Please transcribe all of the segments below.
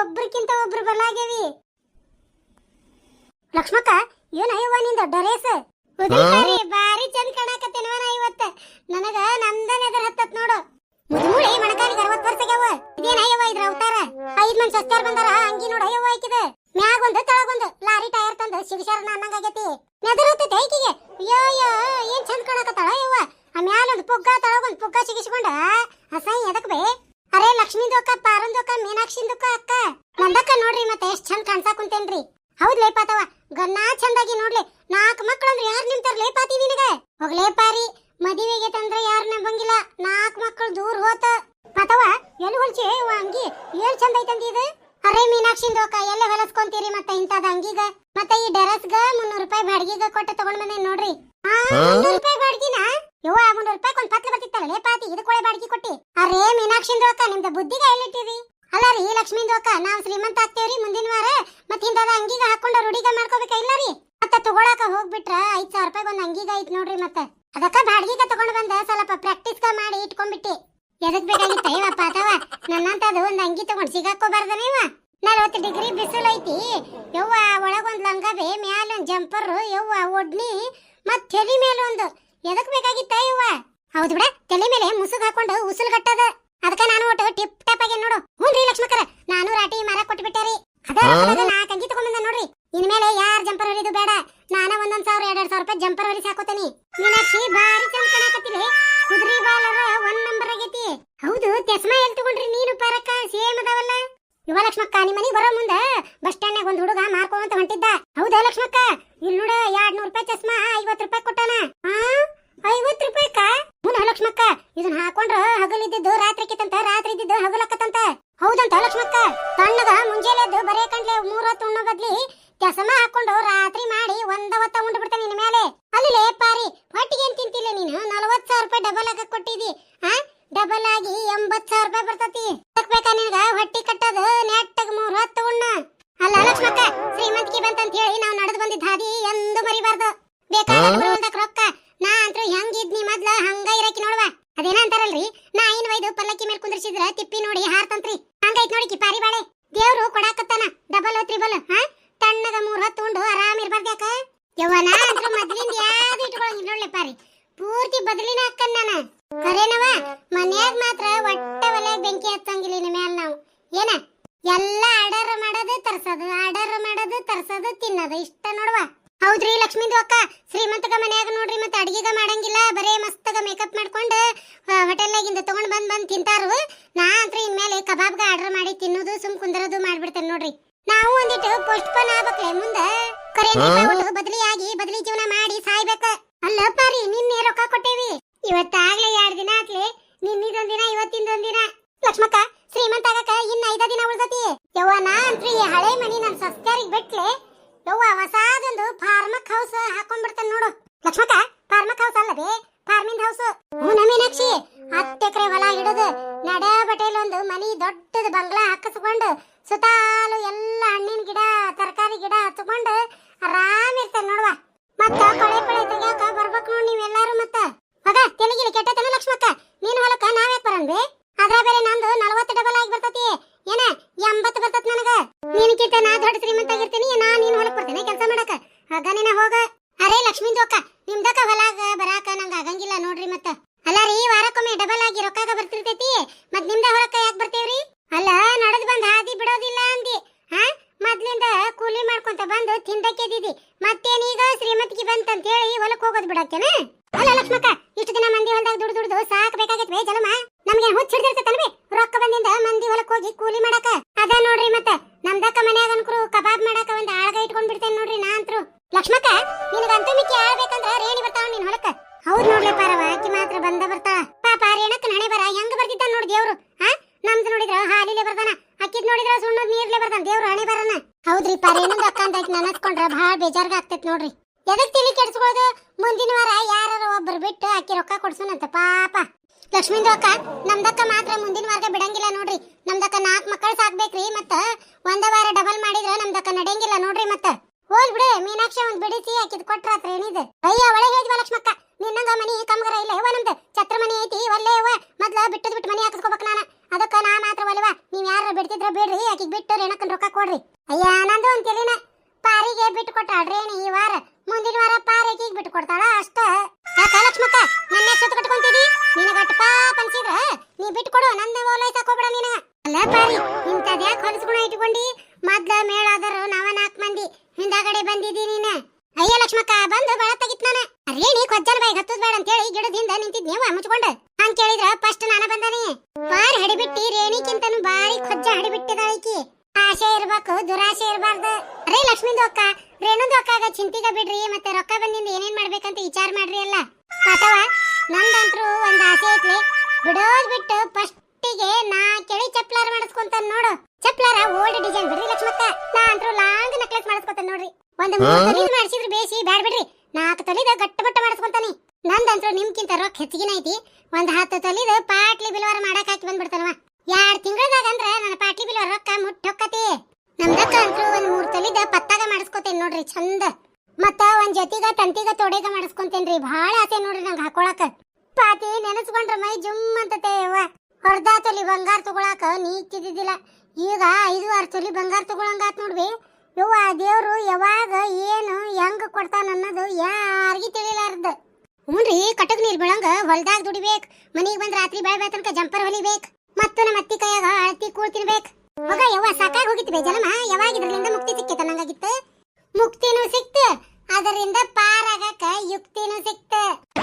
ಒಬ್ರಕ್ಕಿಂತ ಒಬ್ರು ಬಲಾಗೇವಿ ಲಕ್ಷ್ಮಕ್ಕ ಏನ ಅಯ್ಯವ್ವ ನಿಂದ ಡ್ರೆಸ್ ಉದ್ರಿ ಬಾರಿ ಚಂದ ಕಾಣಕತ್ತೇನವ ನಾ ಇವತ್ತ. ನನಗ ನಂದನ ಎದುರು ಹತ್ತತ್ ನೋಡು. ಮುದುಮುಳಿ ಮಣಕಾರಿಗೆ ಅರವತ್ತು ವರ್ಷ ಆಗ್ಯಾವ ಇದೇನ ಅಯ್ಯವ್ವ ಇದ್ರ ಅವತಾರ? ಐದ್ ಮಂದಿ ಸಸ್ತಾರ ಬಂದಾರ ಅಂಗಿ ನೋಡು ಅಯ್ಯವ್ವ ಆಕಿದ. ಮ್ಯಾಗ ಒಂದು ತಳಗೊಂದು ಲಾರಿ ಟೈರ್ ತಂದ ಶಿಗಶಾರನ ಅನ್ನಂಗಾಗೈತಿ. ನೆದರ್ ಹತ್ತೈತೆ ಐಕಿಗೆ ಅಯ್ಯೋ ಅಯ್ಯೋ ಏನ್ ಚಂದ ಕಾಣಕತ್ತಾಳ ಅಯ್ಯವ್ವ. ಆ ಮ್ಯಾಲ ಒಂದು ಪುಗ್ಗ ತಳಗೊಂದು ಪುಗ್ಗ ಸಿಗಿಸ್ಕೊಂಡ ಅಸಹ್ಯ ಎದಕ್ ಬೇ? ಅರೇ ಲಕ್ಷ್ಮೀದೊಕ್ಕ ಪಾರಂದೊಕ್ಕ ಮೀನಾಕ್ಷಿಂದೊಕ್ಕ ಅಕ್ಕ. ನಂದಕ್ಕ ನೋಡ್ರಿ ಮತ್ತೆ ಎಷ್ಟ್ ಚಂದ ಕಾಣ್ಸಾಕ್ ಕುಂತೇನ್ರಿ. ಹೌದ್ ಲೇಪಾತವ ಗನ್ನ ಚಂದಾಗಿ ನೋಡ್ಲಿ. ನಾಲ್ಕು ಮಕ್ಳು ಅಂದ್ರೆ ಯಾರು ನಿಂತಾರ ಲೇಪಾತಿ ನಿನಗ? ಹೋಗ್ಲೇ ಪಾರಿ ಮದುವೆಗೆ ತಂದ್ರೆ ಯಾರು ನಂಬಂಗಿಲ್ಲ. ನಾಲ್ಕು ಮಕ್ಕಳು ದೂರ ಹೋತ. ಪಾತವ ಎಲ್ಲಿ ಹೊಲ್ಚಿ? ಅಂಗಿ ಏನ್ ಚಂದ ಐತಂದಿ ಇದು? ಅರೆ ಮೀನಾಕ್ಷಿಂದು ಅಕ್ಕ ಎಲ್ಲ ಹೊಲಸ್ಕೊಂತೀರಿ ಮತ್ತೆ ಇಂತದ ಅಂಗಿಗ? ಮತ್ತೆ ಈ ಡ್ರೆಸ್ಗ ಮುನ್ನೂರು ರೂಪಾಯಿ ಬಾಡಿಗೆಗ ಕೊಟ್ಟ ತಗೊಂಡ್ ಬಂದೆ ನೋಡ್ರಿ? ಆ, ಮುನ್ನೂರು ರೂಪಾಯಿ ಬಾಡಿಗೆನ? ಯವ್ವ ಮುನ್ನೂರು ರೂಪಾಯಿ ಒಂದು ಬರ್ತಿತ್ತಲ್ಲ ಪಾತಿ ಇದು ಕೊಳೆ ಬಾಡಿಗೆ ಕೊಟ್ಟಿ. ಅರೇ ಮೀನಾಕ್ಷಿಂದು ಅಕ್ಕ ನಿಮ್ದು ಬುದ್ಧಿಗೆ ಎಲ್ಲಿಟ್ಟಿರಿ ಅಲ್ಲ ರೀ ಲಕ್ಷ್ಮೀಂದು ಅಕ್ಕ ನಾವು ಶ್ರೀಮಂತ ಆಗ್ತೇವ್ರಿ ಮುಂದಿನ ವಾರ. ಮತ್ತೆ ಹಿಂದದ ಅಂಗಿಗ ಹಾಕೊಂಡು ಮಾಡ್ಕೋಬೇಕ ಇಲ್ಲ ರೀ? ಮತ್ತೆ ತಗೊಳಕ ಹೋಗ್ಬಿಟ್ರ ಐದ್ ಸಾವಿರ ರೂಪಾಯಿ ಒಂದು ಅಂಗಿಗ ಐತ್ ನೋಡ್ರಿ ಮತ್ತೆ. ಅದಕ್ಕ ಬಾಡಿಗೆ ತಗೊಂಡ್ ಬಂದ, ಸ್ವಲ್ಪ ಪ್ರಾಕ್ಟೀಸ್ ಮಾಡಿ ಇಟ್ಕೊಂಡ್ಬಿಟ್ಟಿ. ಎದಕ್ ಬೇಕಾಗಿತ್ತ ಇವಪ್ಪ ಅಥವಾ ನನ್ನಂತದು ಒಂದ್ ಅಂಗಿ ತಗೊಂಡ್ ಸಿಗಾಕೋಬಾರ್ದನೇವ ನಲವತ್ತು ಡಿಗ್ರಿ ಬಿಸಿಲು ಐತಿ. ಯವ್ವ, ಒಳಗೊಂದ್ ಲಂಗಬೆ ಮ್ಯಾಲ ಒಂದ್ ಜಂಪರ್, ಯವ್ವ, ಒಡ್ನಿ, ಮತ್ತೆ ಮೇಲೆ ಒಂದು ಎದಕ್ ಬೇಕಾಗಿತ್ತ ಇವ ಹೌದು ಬಿಡ ತಲೆ ಮೇಲೆ ಮುಸುಗ್ ಹಾಕೊಂಡು ಉಸುಲ್ ಕಟ್ಟದ ಅದಕ್ಕ ನಾನು ಒಟ್ಟು ಟಿಪ್ ಟಾಪ್ ಆಗಿ ನೋಡು. ಹ್ಞೂನ್ರಿ ಲಕ್ಷ್ಮಕರ ನಾನು ರಾಟಿ ಮರ ಕೊಟ್ಬಿಟ್ಟೆ ಅದ ನಾಲ್ಕು ಅಂಗಿ ತಗೊಂಬಂದ ನೋಡ್ರಿ. ಇನ್ಮೇಲೆ ಯಾರ್ ಜಂಪರ್ ಹೊರಿದು ಬೇಡ. ನಾನ ಒಂದೊಂದ್ ಸಾವಿರ ಎರಡ್ ಸಾವಿರ ರೂಪಾಯಿ ಜಂಪರ್ ಹೊಲಿಸಿ ಹಾಕೋತೀನಿ. ಮೀನಾಕ್ಷಿ ಬಾರಿ ಚಂದ ಕಾಣಕತ್ತಿರಿ. ಕುದುರೆ ಬಾಲರ ಒಂದ್ ನಂಬರ್ ಆಗೈತಿ. ಹೌದು ಚಸ್ಮಾ ಎಲ್ಲಿ ತಗೊಂಡ್ರಿ ನೀನು ಪರಕ ಸೇಮ್ ಅದಾವಲ್ಲ. ಯುವ ಲಕ್ಷ್ಮಕ್ಕ ನಿಮ್ಮ ಮನೆಗೆ ಬರೋ ಮುಂದ ಬಸ್ ಸ್ಟ್ಯಾಂಡ್ನಾಗ ಒಂದ್ ಹುಡುಗ ಮಾರ್ಕೊಂತ ಹೊಂಟಿದ್ದ. ಹೌದಾ ಲಕ್ಷ್ಮಕ್ಕ? ಇಲ್ಲಿ ನೋಡ ಎರಡ್ ನೂರ್ ರೂಪಾಯಿ ಚಸ್ಮಾ ಐವತ್ ರೂಪಾಯಿ ಕೊಟ್ಟಾನ. ಆ? ಐವತ್ ರೂಪಾಯಿಕ ಮುನ ಲಕ್ಷ್ಮಕ್ಕ, ಇದನ್ನ ಹಾಕೊಂಡ್ರ ಹಗಲಿದ್ದಿದ್ದು ರಾತ್ರಿ ಕಿತ್ತಂತ ರಾತ್ರಿ ಇದ್ದಿದ್ದು ಹಗಲಕ್ಕತ್ತಂತ ಹೌದಂತ ಲಕ್ಷ್ಮಕ್ಕ ತಣ್ಣಗ ಮುಂಜಾನೆ ಎದ್ದು ಬರೇ ಕಂಡ್ಲೆ ಮೂರ್ ಉಣ್ಣೋ ಬದ್ಲಿ ಕೆಸಮ ಹಾಕೊಂಡು ರಾತ್ರಿ ಮಾಡಿ ಒಂದ ಹೊತ್ತ ಉಂಡು ಬಿಡ್ತಾನೆ ನಿನ್ನ ಮೇಲೆ ಅಲ್ಲಿ ಪಾರಿ ಹೊಟ್ಟಿಗೆ ಏನ್ ತಿಂತಿಲ್ಲ ನೀನು ನಲವತ್ ಸಾವಿರ ರೂಪಾಯಿ ಡಬಲ್ ಆಗ ಕೊಟ್ಟಿದಿ ಆ ಡಬಲ್ ಆಗಿ ಎಂಬತ್ ಸಾವಿರ ರೂಪಾಯಿ ಬರ್ತತಿ ಬೇಕಾ ನಿನ್ಗ ಹೊಟ್ಟಿ ಕಟ್ಟೋದು ನೆಟ್ಟಗ್ ಮೂರ್ ಹೊತ್ತು ಉಣ್ಣ ಅಲ್ಲ ಲಕ್ಷ್ಮಕ್ಕ ಶ್ರೀಮಂತಿಗೆ ಬಂತಂತ ಹೇಳಿ ನಾವು ನಡೆದು ಬಂದಿದ್ದ ಹಾದಿ ಎಂದು ಮರಿಬಾರ್ದು ಬೇಕಾದ ರೊಕ್ಕ ನಾ ಅಂತೂ ಹೆಂಗಿದ್ನಿ ಮೊದ್ಲ ಹಂಗ ಇರಕಿ ನೋಡುವ ಅದೇನ ಅಂತಾರಲ್ರಿ ನಾ ಏನ್ ಒಯ್ದು ಪಲ್ಲಕ್ಕಿ ಮೇಲೆ ಕುಂದ್ರಿಸಿದ್ರ ತಿಪ್ಪಿ ನೋಡಿ ಹಾರ್ತಂತ್ರಿ ಹಂಗೈತ್ ನೋಡಿ ಕಿಪಾರಿ ಬಾಳೆ ದೇವ್ರು ಕೊಡಾಕತ್ತಾನ ಡಬಲ್ ತ್ರಿಬಲ್ ಹಾ ತಣ್ಣಗ ಮೂರ್ ಹೊತ್ತು ಉಂಡು ಆರಾಮ್ ಇರ್ಬಾರ್ದು ಯಾಕ ಯವ್ವನ ಅಂತ್ರು ಮೊದ್ಲಿಂದ ಯಾವ್ದು ಇಟ್ಕೊಳಂಗಿಲ್ಲ ನೋಡ್ಲೆ ಪಾರಿ ಪೂರ್ತಿ ಹಾಕನ್ ಕರೇನವ ಮನ್ಯಾಗ ಮಾತ್ರ ಒಟ್ಟ ಒಲೆ ಬೆಂಕಿ ಹತ್ತಂಗಿಲ್ಲ ಇನ್ನು ಮ್ಯಾಲ ನಾವು. ಏನ? ಎಲ್ಲ ಆರ್ಡರ್ ಮಾಡೋದು ತರ್ಸೋದು ಆರ್ಡರ್ ಮಾಡೋದು ತರ್ಸೋದು ತಿನ್ನೋದು. ಇಷ್ಟ ನೋಡುವ. ಹೌದ್ರಿ ಲಕ್ಷ್ಮೀ ಅಕ್ಕ? ಶ್ರೀಮಂತಗ ಮನ್ಯಾಗ ನೋಡ್ರಿ ಮತ್ತೆ ಅಡಿಗೆಗ ಮಾಡಂಗಿಲ್ಲ. ಬರೇ ಮಸ್ತಗ ಮೇಕಪ್ ಮಾಡ್ಕೊಂಡು ಹೋಟೆಲ್ನಾಗಿಂದ ತಗೊಂಡ್ ಬಂದ್ ಬಂದ್ ತಿಂತಾರು. ನಾ ಅಂತ್ರ ಇನ್ಮೇಲೆ ಕಬಾಬ್ಗ ಆರ್ಡರ್ ಮಾಡಿ ತಿನ್ನೋದು ಸುಮ್ ಕುಂದರೋದು ಮಾಡ್ಬಿಡ್ತೇನೆ ನೋಡ್ರಿ. ನಾವು ಒಂದಿಟ್ಟು ಪೋಸ್ಟ್ ಪೋನ್ ಆಗ್ಬೇಕ್ಲೆ ಮುಂದ. ಕರೆ ಬದಲಿಯಾಗಿ ಬದಲಿ ಜೀವನ ಮಾಡಿ ಸಾಯ್ಬೇಕ ಅಲ್ಲ ಪಾರಿ ನಿನ್ನೆ ರೊಕ್ಕ ಕೊಟ್ಟೇವಿ ಇವತ್ತಾಗ್ಲೇ ಎರಡ್ ದಿನ ಆತ್ಲೆ ನಿನ್ನಿದೊಂದ್ ದಿನ ಇವತ್ತಿಂದೊಂದ್ ದಿನ ಲಕ್ಷ್ಮಕ್ಕ, ಶ್ರೀಮಂತ ಆಗಕ ಇನ್ನ ಐದ ದಿನ ಉಳ್ದತಿ. ಯವ್ವ, ನಾ ಅಂತ್ರಿ ಈ ಹಳೆ ಮನಿ ನನ್ ಸಸ್ತ್ಯಾರಿಗ್ ಬಿಟ್ಲೆ, ಯವ್ವ, ಹೊಸಾದೊಂದು ಫಾರ್ಮಕ್ ಹೌಸ್ ಹಾಕೊಂಡ್ಬಿಡ್ತಾನೆ ನೋಡು. ಲಕ್ಷ್ಮಕ್ಕ, ಫಾರ್ಮಕ್ ಹೌಸ್ ಅಲ್ಲದೆ ಫಾರ್ಮಿಂಗ್ ಹೌಸ್. ಹ್ಞೂ ಮೀನಾಕ್ಷಿ ಹತ್ತು ಎಕರೆ ಹೊಲ ಹಿಡಿದು ನಡ ಬಟೇಲ್ ಒಂದು ಮನಿ ದೊಡ್ಡದ ಬಂಗ್ಲಾ ಹಾಕಿಸ್ಕೊಂಡು ಸುತ್ತಾಲು ಎಲ್ಲ ಹಣ್ಣಿನ ಗಿಡ, ತರಕಾರಿ ಗಿಡ ಹಚ್ಕೊಂಡು ಆರಾಮ್ ಇರ್ತಾನೆ ನೋಡುವ. ಮತ್ತ ಕೊಳೆ ಪಳೆ ತೆಗಿಯಾಕ ಬರ್ಬೇಕು ನೋಡಿ ನೀವೆಲ್ಲಾರು ಮತ್ತ. ಮಗ, ತೆಲಿಗಿಲಿ ಕೆಟ್ಟತನ ಲಕ್ಷ್ಮಕ್ಕ. ನೀನ್ ಹೊಲಕ್ಕ ನಾವ್ಯಾಕೆ ಬರನ್ಬೆ ಅದ್ರ ಬೇರೆ ನಂದು ನಲವತ್ತು ಡಬಲ್ ಆಗಿ ಬರ್ತತಿ. ಏನ? ಎಂಬತ್ತು ಬರ್ತತ್ ನನಗ. ನಿನ್ಕಿಂತ ನಾ ದೊಡ್ಡ ಶ್ರೀಮಂತ ಆಗಿರ್ತೀನಿ ನಾ ನೀನ್ ಹೊಲಕ್ ಬರ್ತೇನೆ, ಕೆಲಸ ಮಾಡಕ. ಆಗ ನೀನ ಹೋಗ. ಅರೇ ಲಕ್ಷ್ಮೀ ಅಕ್ಕ, ನಿಮ್ದಕ್ಕ ಹೊಲಾಗ ಬರಾಕ ನಂಗ ಆಗಂಗಿಲ್ಲ ನೋಡ್ರಿ ಮತ್ತ. ಅಲ್ಲ ರೀ, ವಾರಕ್ಕೊಮ್ಮೆ ಡಬಲ್ ಆಗಿ ರೊಕ್ಕಾಗ ಬರ್ತಿರ್ತೈತಿ. ಮತ್ ನಿಮ್ದ ಹೊಲಕ್ಕ ಯಾಕೆ ಬರ್ತೇವ್ರಿ? ಅಲ್ಲ, ನಡೆದ್ ಬಂದ್ ಹಾದಿ ಬಿಡೋದಿಲ್ಲ ಅಂದಿ. ಹಾ ಮೊದ್ಲಿಂದ ಕೂಲಿ ಮಾಡ್ಕೊಂತ ಬಂದು ತಿಂದಕ್ಕೆದಿದಿ ಮತ್ತೇನೀಗ ಶ್ರೀಮಂತಿಗೆ ಬಂತಂತ ಹೇಳಿ ಹೊಲಕ್ ಹೋಗೋದ್ ಬಿಡಾಕೇನ? ಅಲ್ಲ ಲಕ್ಷ್ಮಕ್ಕ, ಇಷ್ಟು ದಿನ ಮಂದಿ ದುಡ್ದು ದುಡ್ದು ಸಾಕ್ ಬೇಕಾಗೈತ್ವೆ ಜಲಮ ನಮ್ಗೆ ಹುಚ್ಚ ಹಿಡ್ದಿರ್ತೈತಲ್ವೇ ರೊಕ್ಕ ಬಂದಿಂದ ಮಂದಿ ಹೊಲಕ್ ಹೋಗಿ ಕೂಲಿ ಮಾಡಕ ಅದ ನೋಡ್ರಿ ಮತ್ತ ನಮ್ದಕ್ಕ ಮನ್ಯಾಗ ಅನ್ಕರು ಕಬಾಬ್ ಮಾಡಕ ಒಂದ್ ಆಳ್ಗ ಇಟ್ಕೊಂಡ್ ಬಿಡ್ತೇನೆ ನೋಡ್ರಿ ನಾ ಅಂತ್ರು ಲಕ್ಷ್ಮಕ್ಕ ನಿನಗಂತೂ ಮಿಕ್ಕಿ ಆಳ್ಬೇಕಂದ್ರ ರೇಣಿ ಬರ್ತಾವ ನಿನ್ ಹೊಲಕ್ಕ. ಹೌದ್ ನೋಡ್ಲೆ ಪಾರವ ಆಕಿ ಮಾತ್ರ ಬಂದ ಬರ್ತಾಳ. ಪಾಪ ರೇಣಕ್ಕ ಹಣೆ ಬರ, ಹೆಂಗ್ ಬರ್ತಿದ್ದ ನೋಡಿ ದೇವ್ರು ಹಾ ನಮ್ದು ನೋಡಿದ್ರ ಹಾಲಿಲೆ ಬರ್ತಾನ ಅಕ್ಕಿದ್ ನೋಡಿದ್ರ ಸುಣ್ಣದ ನೀರ್ಲೆ ಬರ್ತಾನ ದೇವ್ರು ಹಣೆ ಬರನ. ಹೌದ್ರಿ ಪಾರೇನಂದ ಅಕ್ಕ ಅಂತ ನೆನಸ್ಕೊಂಡ್ರ ಬಹಳ ಬೇಜಾರ್ಗ ಆಗ್ತೈತ್ ನೋಡ್ರಿ. ಎದಕ್ ತಿಳಿ ಕೆಡ್ಸ್ಕೊಳ್ಳೋದು ಮುಂದಿನ ವಾರ ಯಾರು ಒಬ್ರು ಬಿಟ್ಟು ಅಕ್ಕಿ ರೊಕ್ಕ ಕೊಡ್ಸೋಣಂತ ಪಾಪ. ಲಕ್ಷ್ಮೀಂದು ಅಕ್ಕ ನಮ್ದಕ್ಕ ಮಾತ್ರ ಮುಂದಿನ ವಾರ ಬಿಡಂಗಿಲ್ಲ ನೋಡ್ರಿ. ನಮ್ದಕ್ಕ ನಾಲ್ಕು ಮಕ್ಕಳು ಸಾಕ್ಬೇಕ್ರಿ ಮತ್ತ ಒಂದ ವಾರ ಡಬಲ್ ಮಾಡಿದ್ರ ನಮ್ದಕ್ಕ ನಡೆಯಂಗಿಲ್ಲ ನೋಡ್ರಿ ಮತ್ತ. ಹೋಲ್ ಬಿಡು ಮೀನಾಕ್ಷಿ ಒಂದ್ ಬಿಡಿಸಿ ಹಾಕಿದ್ ಕೊಟ್ರಾತ್ರ ಏನಿದೆ ಅಯ್ಯ ಒಳಗೆ ಹೇಳಿದ್ವ ಲಕ್ಷ್ಮಕ್ಕ? ಕೇಳಿದ್ರ ನಾನು ನಾನ ಬಾರ್ ಹಡಿಬಿಟ್ಟಿ, ರೇಣಿಕಿಂತನು ಬಾರಿ ಕೊಜ್ಜ ಹಡಿಬಿಟ್ಟಿದಾಳಿಕಿ ಆಸೆ ಇರ್ಬೇಕು, ದುರಾಸೆ ಇರಬಾರ್ದು. ಅರೇ ಲಕ್ಷ್ಮಿಂದು ಅಕ್ಕ, ರೇಣುದು ಅಕ್ಕಾಗ ಚಿಂತಿಗ ಬಿಡ್ರಿ, ಮತ್ತೆ ರೊಕ್ಕ ಬಂದಿಂದ ಏನೇನ್ ಮಾಡ್ಬೇಕಂತ ವಿಚಾರ ಮಾಡ್ರಿ ಅಲ್ಲ ಅಥವಾ ನಂದಂತ್ರು ಒಂದ್ ಆಸೆ ಐತ್ಲಿ. ಬಿಡೋದ್ ಬಿಟ್ಟು ಫಸ್ಟಿಗೆ ನಾ ಕೆಳಿ ಚಪ್ಲಾರ ಮಾಡಿಸ್ಕೊಂತ ನೋಡು. ಚಪ್ಲಾರ ಓಲ್ಡ್ ಡಿಸೈನ್ ಬಿಡ್ರಿ ಲಕ್ಷ್ಮಕ್ಕ. ನಾ ಅಂತೂ ಲಾಂಗ್ ನೆಕ್ಲೆಸ್ ಮಾಡಿಸ್ಕೊತಾನ ನೋಡ್ರಿ. ಒಂದ್ ಮೂರ್ ಮಾಡಿಸಿದ್ರು ಬೇಸಿ ಬ್ಯಾಡ್ ಬಿಡ್ರಿ. ನಾಲ್ಕು ತೊಲಿದ ಗಟ್ಟ ಬಟ್ಟ ಮಾಡಿಸ್ಕೊಂತಾನಿ. ನಂದಂತ್ರು ನಿಮ್ಕಿಂತ ರೊಕ್ಕ ಹೆಚ್ಚಿಗಿನ ಐತಿ. ಒಂದ್ ಹತ್ತು ತೊಲಿದು ಪಾಟ್ಲಿ ಬಿಲ್ವಾರ ಮಾಡಕ್ ಹಾಕಿ ಬಂದ್ಬಿಡ್ತಾನವ ಎರಡ್ ತಿಂಗಳದಾಗ ಅಂದ್ರ ನನ್ನ ಪಾಟ್ಲಿ ಬಿಲ್ವಾರ ರೊಕ್ಕ ಮುಟ್ಟೊಕ್ಕತಿ. ನಮ್ದಕ್ಕ ಅಂತೂ ಒಂದ್ ಮೂರ್ ತೊಲಿದ ಪತ್ತಾಗ ಮಾಡಿಸ್ಕೊತೇನ್ ನೋಡ್ರಿ ಚಂದ ಮತ್ತ ಒಂದ್ ಜೊತಿಗ ತಂತಿಗ ತೊಡೆಗ ಮಾಡಿಸ್ಕೊಂತೇನ್ರಿ ಬಹಳ ಆಸೆ ನೋಡ್ರಿ ನಂಗೆ ಹಾಕೊಳಕ. ಪಾತಿ ನೆನೆಸ್ಕೊಂಡ್ರ ಮೈ ಜುಮ್ ಅಂತತೆ ಯವ್ವ ತೊಲಿ ಬಂಗಾರ ತಗೊಳಕ ನೀತಿದ್ದಿದ್ದಿಲ್ಲ ಈಗ ಐದು ಆರು ತೊಲಿ ಬಂಗಾರ ತಗೊಳಂಗಾತ್ ನೋಡ್ವಿ. ಯವ್ವ ದೇವ್ರು ಯಾವಾಗ ಏನು ಹೆಂಗ್ ಕೊಡ್ತಾನ ಅನ್ನೋದು ಯಾರಿಗೂ ತಿಳಿಲಾರ್ದ. ಹ್ಞೂನ್ರಿ ಕಟಕ್ ನೀರ್ ಬೀಳಂಗ ಹೊಲ್ದಾಗ ದುಡಿಬೇಕ್. ಮನಿಗ್ ಬಂದ್ ರಾತ್ರಿ ಬೆಳ ಬೆಳ ತನಕ ಜಂಪರ್ ಹೊಲಿಬೇಕ್. ಮತ್ತು ನಮ್ಮ ಅತ್ತಿ ಕೈಯಾಗ ಅಳತಿ ಕೂಳ್ ತಿನ್ಬೇಕ್. ಮಗ ಯವ್ವ, ಸಾಕಾಗಿ ಹೋಗಿತ್ತು ಬೇಜಲಮ್ಮ ಜಲಮ. ಯಾವಾಗ ಇದ್ರಲಿಂದ ಮುಕ್ತಿ ಸಿಕ್ಕಿತ್ತ ನಂಗಾಗಿತ್ತು. ಮುಕ್ತಿನೂ ಸಿಕ್ತ, ಅದರಿಂದ ಪಾರಾಗಕ ಯುಕ್ತಿನೂ ಸಿಕ್ತ.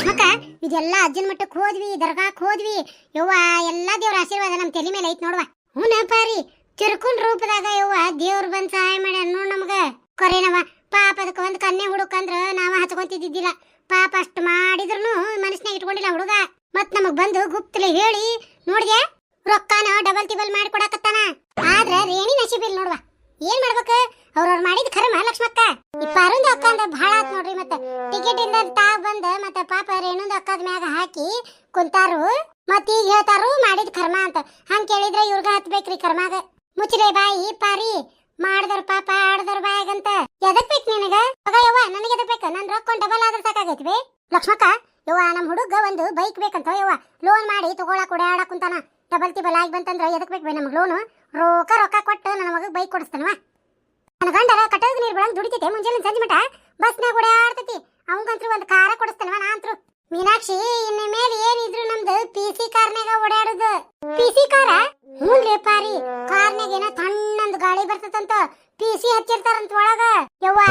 ಮಕ್ಕ, ಇದೆಲ್ಲ ಅಜ್ಜನ ಮಟ್ಟಕ್ಕೆ ಹೋದ್ವಿ, ದರ್ಗಾಕ್ ಹೋದ್ವಿ. ಯವ್ವ, ಎಲ್ಲಾ ದೇವ್ರ ಆಶೀರ್ವಾದ ನಮ್ ತಲೆ ಮೇಲೆ ಐತ್ ನೋಡ್ವ. ಹ್ಞೂ ಪಾರಿ ತಿರ್ಕೊಂಡ್ ರೂಪದಾಗ ಯವ್ವ ದೇವ್ರ ಬಂದ್ ಸಹಾಯ ಮಾಡ್ಯಾರ ನೋಡ್ ನಮ್ಗ. ಕೊರೇನವ ಪಾಪ ಅದಕ್ಕೆ ಒಂದು ಕನ್ನೆ ಹುಡುಕಂದ್ರ ನಾವು ಹಚ್ಕೊಂತಿದ್ದಿದ್ದಿಲ್ಲ. ಪಾಪ ಅಷ್ಟು ಮಾಡಿದ್ರು ಮನಸ್ನಾಗ ಇಟ್ಕೊಂಡಿಲ್ಲ ಹುಡುಗ. ಮತ್ ನಮಗ್ ಬಂದು ಗುಪ್ತಲಿ ಹೇಳಿ ನೋಡಿದೆ ರೊಕ್ಕನ ಡಬಲ್ ಟಿಬಲ್ ಮಾಡಿ ಕೊಡಕತ್ತಾನ. ಆದ್ರ ರೇಣಿ ನಶೀಬಿಲ್ ನೋಡ್ವಾ. ಏನ್ ಮಾಡ್ಬೇಕು? ಅವ್ರವ್ರ ಮಾಡಿದ ಕರ್ಮ ಲಕ್ಷ್ಮಕ್ಕ. ಅಕ್ಕ ಅಂದ ಬಹಳ ಆತ್ ನೋಡ್ರಿ ಮತ್ತೆ. ಟಿಕೆಟ್ ಇಂದ ತಾವ್ ಬಂದ ಮತ್ತೆ ಪಾಪ ರೇಣುಂದ ಅಕ್ಕದ ಮ್ಯಾಗ ಹಾಕಿ ಕುಂತಾರು. ಮತ್ ಈಗ ಹೇಳ್ತಾರು ಮಾಡಿದ ಕರ್ಮ ಅಂತ. ಹಂಗ ಕೇಳಿದ್ರೆ ಇವ್ರಗ ಹತ್ಬೇಕ್ರಿ ಕರ್ಮಾಗ. ಮುಚ್ಚಲೆ ಬಾಯಿ, ಪಾರಿ. ಮಾಡ್ದವ್ರ ಪಾಪ, ಆಡ್ದವ್ರ ಬಾಯಾಗಂತ ಎದಕ್ ಬೇಕು ನಿನಗ? ಯವ್ವ, ನನಗೆ ಎದಕ್ ಬೇಕು? ನನ್ ರೊಕ್ಕ ಡಬಲ್ ಆದ್ರ ಸಾಕಾಗೈತಿ ಬೇ. ಲಕ್ಷ್ಮಕ್ಕ, ಯವ್ವ, ನಮ್ ಹುಡುಗ ಒಂದು ಬೈಕ್ ಬೇಕಂತ ಯವ್ವ. ಲೋನ್ ಮಾಡಿ, ತಗೊಳಕ್, ಓಡಾಡಕ್ ಕುಂತಾನ. ಡಬಲ್ ಟಿಬಲ್ ಆಗಿ ಬಂತಂದ್ರ ಎದಕ್ ಬೇಕು ಬೇ ನಮ್ಗೆ ಲೋನು ರೊಕ್ಕ ರೊಕ್ಕ ಕೊಟ್ಟು ನನ್ನ ಮಗ ಬೈಕ್ ಕೊಡಿಸ್ತಾನವ ನನ್ನ ಗಂಡರ ಕಟ್ಟದ ನೀರ್ ಬೆಳಂಗ್ ದುಡಿತೈತೆ, ಮುಂಜಾನೆ ಸಂಜೆ ಮಟ ಬಸ್ನಾಗ ಓಡಾಡ್ತೈತಿ. ಅವಂಗಂತ್ರು ಒಂದು ಕಾರ ಕೊಡಿಸ್ತಾನವ ನಾಂತ್ರು ಮೀನಾಕ್ಷಿ, ಇನ್ನ ಮೇಲೆ ಏನಿದ್ರು ನಮ್ದು ಪಿ ಸಿ ಕಾರ್ನಾಗ ಓಡಾಡುದು. ಪಿ ಸಿ ಕಾರ ಹ್ಞೂ ಪಾರಿ. ಕಾರ್ನಾಗ ಏನೋ ತಣ್ಣಂದ್ ಗಾಳಿ ಬರ್ತದಂತ ಪಿ ಸಿ ಹಚ್ಚಿರ್ತಾರಂತ ಒಳಗ. ಯವ್ವ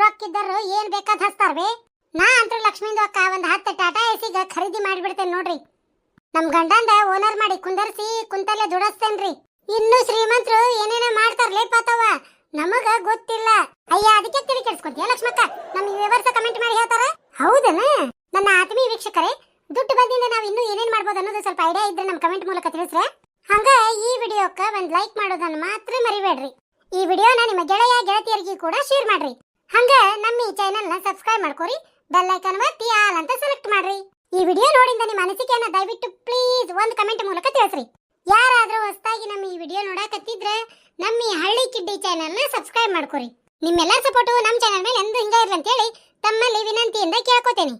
ರೊಕ್ಕ ಇದ್ದರು ಏನ್ ಬೇಕಾದ್ ಹಚ್ತಾರ ಬೇ. ನಾ ಅಂತೂ ಲಕ್ಷ್ಮೀನ್ ಅಕ್ಕ ಒಂದ್ ಹತ್ತು ಟಾಟಾ ಎಸಿಗ ಖರೀದಿ ಮಾಡಿಬಿಡ್ತೇನೆ ನೋಡ್ರಿ. ನಮ್ ಗಂಡಂದ ಓನರ್ ಮಾಡಿ ಕುಂದರ್ಸಿ ಕುಂತಲ್ಲೇ ದುಡಸ್ತೇನ್ರಿ. ಇನ್ನು ಶ್ರೀಮಂತರು ಏನೇನ ಮಾಡ್ತಾರ್ಲೇ ಪಾತವ ನಮಗ ಗೊತ್ತಿಲ್ಲ. ಅಯ್ಯ ಅದಕ್ಕೆ ತಿಳಿ ಕೆಡ್ಸ್ಕೊಂತೀಯ ಲಕ್ಷ್ಮಕ್ಕ? ನಮ್ ವಿವರ್ಸ ಕಮೆಂಟ್ ಮಾಡಿ ಹೇಳ್ತಾರ? ಹೌದನ? ನನ್ನ ಆತ್ಮೀಯ ವೀಕ್ಷಕರೇ ದುಡ್ಡು ಬಂದಿಂದ ನಾವು ಇನ್ನೂ ಏನೇನ್ ಮಾಡ್ಬೋದು ಅನ್ನೋದು ಸ್ವಲ್ಪ ಐಡಿಯಾ ಇದ್ರೆ ನಮ್ ಕಮೆಂಟ್ ಮೂಲಕ ತಿಳಿಸ್ರೆ. ಹಂಗ ಈ ವಿಡಿಯೋಕ್ಕ ಒಂದು ಲೈಕ್ ಮಾಡೋದನ್ನ ಮಾತ್ರ ಮರಿಬೇಡ್ರಿ. ಈ ವಿಡಿಯೋನ ನಿಮ್ಮ ಗೆಳೆಯ, ಗೆಳತಿಯರಿಗೆ ಕೂಡ ಶೇರ್ ಮಾಡ್ರಿ. ಹಂಗ ನಮ್ಮ ಈ ಚಾನೆಲ್ನ ಸಬ್ಸ್ಕ್ರೈಬ್ ಮಾಡ್ಕೊರಿ ಬೆಲ್ ಐಕಾನ್ ಒತ್ತಿ ಆಲ್ ಅಂತ ಸೆಲೆಕ್ಟ್ ಮಾಡ್ರಿ. ಈ ವಿಡಿಯೋ ನೋಡಿದ ನಿಮ್ಮ ಅನಿಸಿಕೆಯನ್ನ ದಯವಿಟ್ಟು ಪ್ಲೀಸ್ ಒಂದು ಕಮೆಂಟ್ ಮೂಲಕ ತಿಳಿಸ್ರಿ. ಯಾರಾದರೂ ಹೊಸದಾಗಿ ನಮ್ಮ ಈ ವಿಡಿಯೋ ನೋಡಕತ್ತಿದ್ರೆ ನಮ್ಮ ಈ ಹಳ್ಳಿ ಕಿಡ್ಡಿ ಚಾನೆಲ್ನ ಸಬ್ಸ್ಕ್ರೈಬ್ ಮಾಡ್ಕೊರಿ. ನಿಮ್ಮೆಲ್ಲರ ಸಪೋರ್ಟು ನಮ್ಮ ಚಾನೆಲ್ ಮೇಲೆ ಎಂದು ಹಿಂಗೆ ಇರಲಿ ಅಂತೇಳಿ ತಮ್ಮಲ್ಲಿ ವಿನಂತಿಯಿಂದ ಕೇಳ್ಕೊತೇನೆ.